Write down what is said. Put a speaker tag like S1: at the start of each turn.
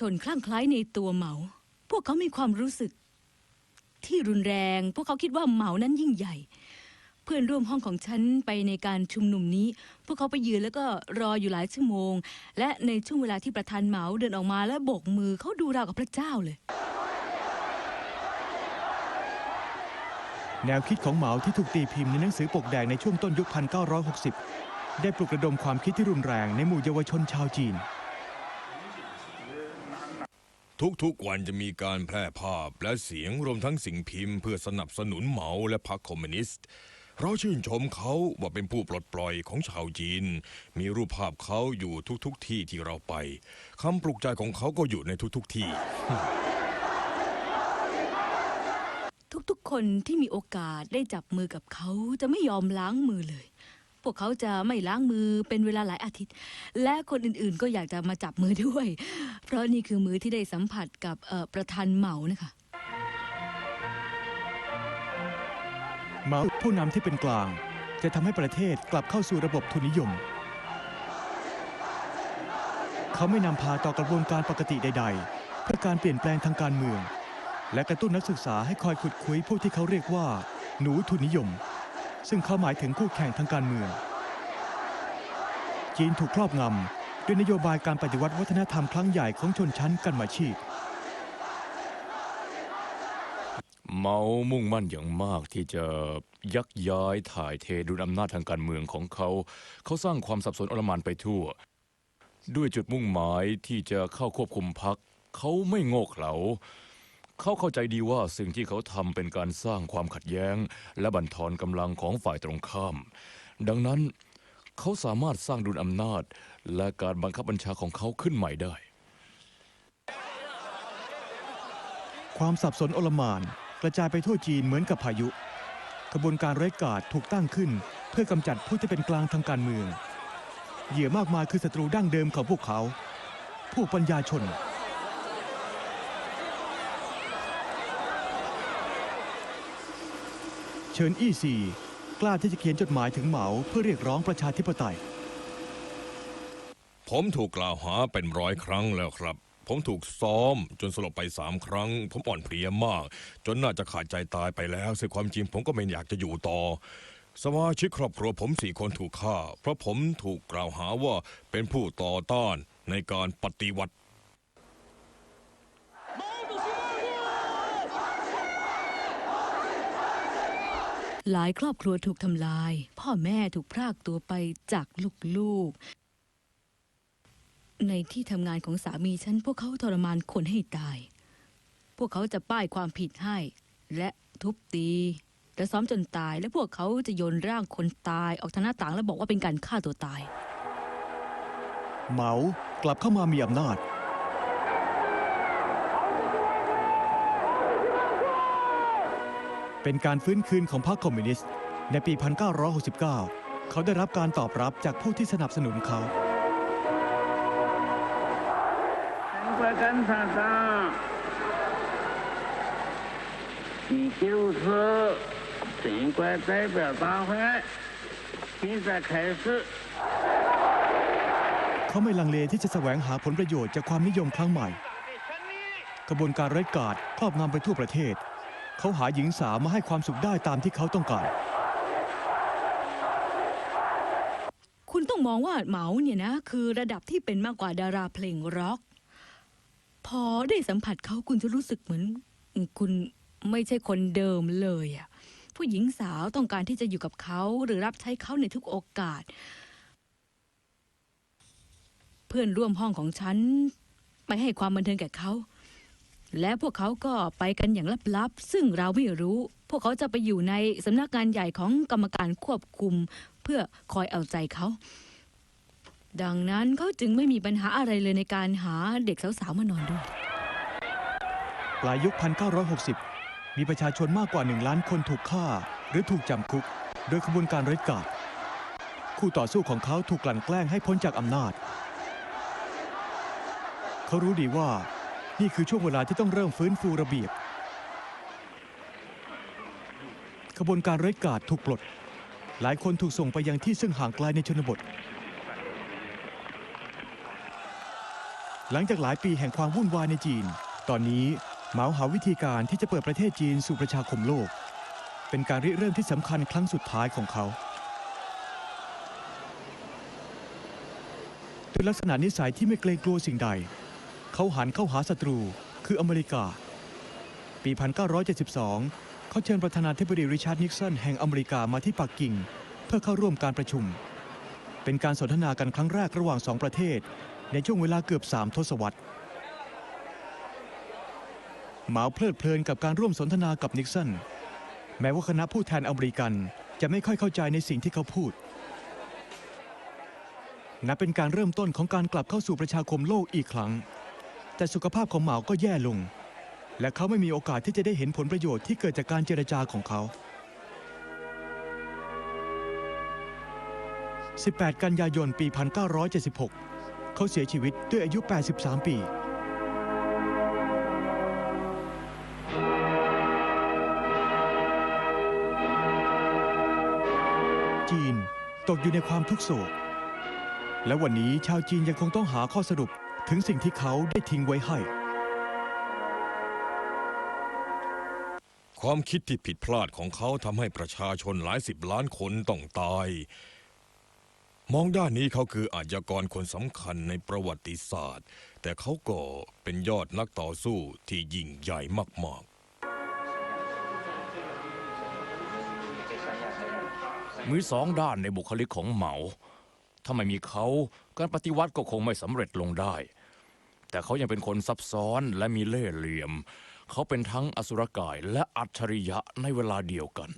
S1: ทนคลั่งไคล้ในตัวเหมา พวกเขามีความรู้สึก ที่รุนแรง พวกเขาคิดว่าเหมานั้นยิ่งใหญ่ เพื่อนร่วมห้องของฉันไปในการชุมนุมนี้ พวกเขาไปยืนแล้วก็รออยู่หลายชั่วโมง และในช่วงเวลาที่ประธานเหมาเดินออกมาและโบกมือเขาดูราวกับพระเจ้าเลย
S2: แนวคิดของเหมาที่ถูกตีพิมพ์ในหนังสือปกแดงในช่วงต้นยุค 1960 ได้ปลุกระดมความคิดที่รุนแรงในหมู่เยาวชนชาวจีน
S3: ทุกๆวันจะมีการแพร่ภาพและเสียงรวมทั้งสิ่งพิมพ์เพื่อสนับสนุนเหมาและพรรคคอมมิวนิสต์ เราชื่นชมเขาว่าเป็นผู้ปลดปล่อยของชาวจีน มีรูปภาพเขาอยู่ทุกๆที่ที่เราไปคำปลุกใจของเขาก็อยู่ในทุกๆที่
S1: ทุกๆคนที่มีโอกาสได้จับมือกับเขาจะไม่ยอมล้างมือเลย วกเขาจะไม่ล้างมือเป็นเวลาหลายอาทิตย์ และคนอื่นๆก็อยากจะมาจับมือด้วย เพราะนี่คือมือที่ได้สัมผัสกับประธานเหมานะคะ
S2: เหมาผู้นำที่เป็นกลาง จะทำให้ประเทศกลับเข้าสู่ระบบทุนนิยม เขาไม่นำพาต่อกระบวนการปกติใด ๆ เพื่อการเปลี่ยนแปลงทางการเมือง และกระตุ้นนักศึกษาให้คอยขุดคุยพวกที่เขาเรียกว่า หนูทุนนิยม ซึ่งเขาหมายถึงคู่แข่งทางการเมือง จีนถูกครอบงำด้วยนโยบายการปฏิวัติวัฒนธรรมครั้งใหญ่ของชนชั้นกันมาชีพ
S4: เมามุ่งมั่นอย่างมากที่จะยักย้ายถ่ายเทดุลอำนาจทางการเมืองของเขา เขาสร้างความสับสนอลมานไปทั่ว ด้วยจุดมุ่งหมายที่จะเข้าควบคุมพักเขาไม่โง่เขลาเขาเข้าใจดีว่าสิ่งที่เขาทำเป็นการสร้างความขัดแย้ง และบั่นทอนกำลังของฝ่ายตรงข้าม ดังนั้น เขาสามารถสร้างดุลอำนาจ และการบังคับบัญชาของเขาขึ้นใหม่ได้
S2: ความสับสนโอลหมานกระจายไปทั่วจีนเหมือนกับพายุกระบวนการไร้กาดถูกตั้งขึ้น เพื่อกำจัดผู้ที่เป็นกลางทางการเมือง เหยื่อมากมายคือศัตรูดั้งเดิมของพวกเขา ผู้ปัญญาชนเฉินอี้ซี กล้าที่จะเขียนจดหมายถึงเหมาเพื่อเรียกร้องประชาธิปไตย
S3: ผมถูกกล่าวหาเป็นร้อยครั้งแล้วครับ ผมถูกซ้อมจนสลบไปสามครั้ง ผมอ่อนเพลียมาก จนน่าจะขาดใจตายไปแล้วซึ่งความจริงผมก็ไม่อยากจะอยู่ต่อ สมาชิกครอบครัวผมสี่คนถูกฆ่า เพราะผมถูกกล่าวหาว่าเป็นผู้ต่อต้านในการปฏิวัติ
S1: หลายครอบครัวถูกทำลาย พ่อแม่ถูกพรากตัวไปจากลูกๆ ในที่ทำงานของสามีฉันพวกเขาทรมานคนให้ตาย พวกเขาจะป้ายความผิดให้ และทุบตีและซ้อมจนตาย และพวกเขาจะโยนร่างคนตายออกทางหน้าต่าง และบอกว่าเป็นการฆ่าตัวตาย
S2: เหมากลับเข้ามามีอำนาจ เป็นการฟื้นคืนของพรรคคอมมิวนิสต์ ในปี 1969 เขาได้รับการตอบรับจากผู้ที่สนับสนุนเขาเขาไม่ลังเลที่จะแสวงหาผลประโยชน์จากความนิยมครั้งใหม่ กระบวนการเร้กาดครอบงำไปทั่วประเทศ เขาหาหญิงสาวมาให้ความสุขได้ตามที่เขาต้องการ
S1: คุณต้องมองว่าเหมาเนี่ยนะ คือระดับที่เป็นมากกว่าดาราเพลงร็อก พอได้สัมผัสเขาคุณจะรู้สึกเหมือน คุณไม่ใช่คนเดิมเลยอะผู้หญิงสาวต้องการที่จะอยู่กับเขาหรือรับใช้เขาในทุกโอกาส เพื่อนร่วมห้องของฉัน ไปให้ความบันเทิงแก่เขา และพวกเขาก็ไปกันอย่างลับๆ ซึ่งเราไม่รู้ พวกเขาจะไปอยู่ในสำนักงานใหญ่ของกรรมการควบคุม เพื่อคอยเอาใจเขา ดังนั้นเขาจึงไม่มีปัญหาอะไรเลยในการหาเด็กสาวๆมานอนด้วย
S2: ปลายยุค 1960 มีประชาชนมากกว่า 1 ล้านคนถูกฆ่า หรือถูกจำคุก โดยขบวนการไร้กาดคู่ต่อสู้ของเขาถูกกลั่นแกล้งให้พ้นจากอำนาจ เขารู้ดีว่า นี่คือช่วงเวลาที่ต้องเริ่มฟื้นฟูระเบียบขบวนการไร้กาดถูกปลด หลายคนถูกส่งไปยังที่ซึ่งห่างไกลในชนบท หลังจากหลายปีแห่งความวุ่นวายในจีน ตอนนี้เหมาหาวิธีการที่จะเปิดประเทศจีนสู่ประชาคมโลก เป็นการริเริ่มที่สำคัญครั้งสุดท้ายของเขาด้วยลักษณะนิสัยที่ไม่เกรงกลัวสิ่งใด เขาหันเข้าหาศัตรู คืออเมริกา ปี 1972 เขาเชิญประธานาธิบดีริชาร์ดนิกสันแห่งอเมริกามาที่ปักกิ่ง เพื่อเข้าร่วมการประชุม เป็นการสนทนากันครั้งแรกระหว่างสองประเทศ ในช่วงเวลาเกือบสามทศวรรษหมาเพลิดเพลินกับการร่วมสนทนากับนิกสันแม้ว่าคณะผู้แทนอเมริกันจะไม่ค่อยเข้าใจในสิ่งที่เขาพูดนับเป็นการเริ่มต้นของการกลับเข้าสู่ประชาคมโลกอีกครั้ง แต่สุขภาพของเหมาก็แย่ลง และเขาไม่มีโอกาสที่จะได้เห็นผลประโยชน์ที่เกิดจากการเจรจาของเขา 18 กันยายน ปี 1976 เขาเสียชีวิตด้วยอายุ 83 ปี จีนตกอยู่ในความทุกข์โศก และวันนี้ชาวจีนยังคงต้องหาข้อสรุป ถึงสิ่งที่เขาได้ทิ้งไว้ให้
S3: ความคิดที่ผิดพลาดของเขาทำให้ประชาชนหลายสิบล้านคนต้องตาย มองด้านนี้เขาคืออาชญากรคนสำคัญในประวัติศาสตร์ แต่เขาก็เป็นยอดนักต่อสู้ที่ยิ่งใหญ่มากๆ
S4: มีสองด้านในบุคลิกของเหมา ถ้าไม่มีเขาการปฏิวัติก็คงไม่สำเร็จลงได้ แต่เขายังเป็นคนซับซ้อนและมีเล่ห์เหลี่ยม เขาเป็นทั้งอสุรกายและอัจฉริยะในเวลาเดียวกัน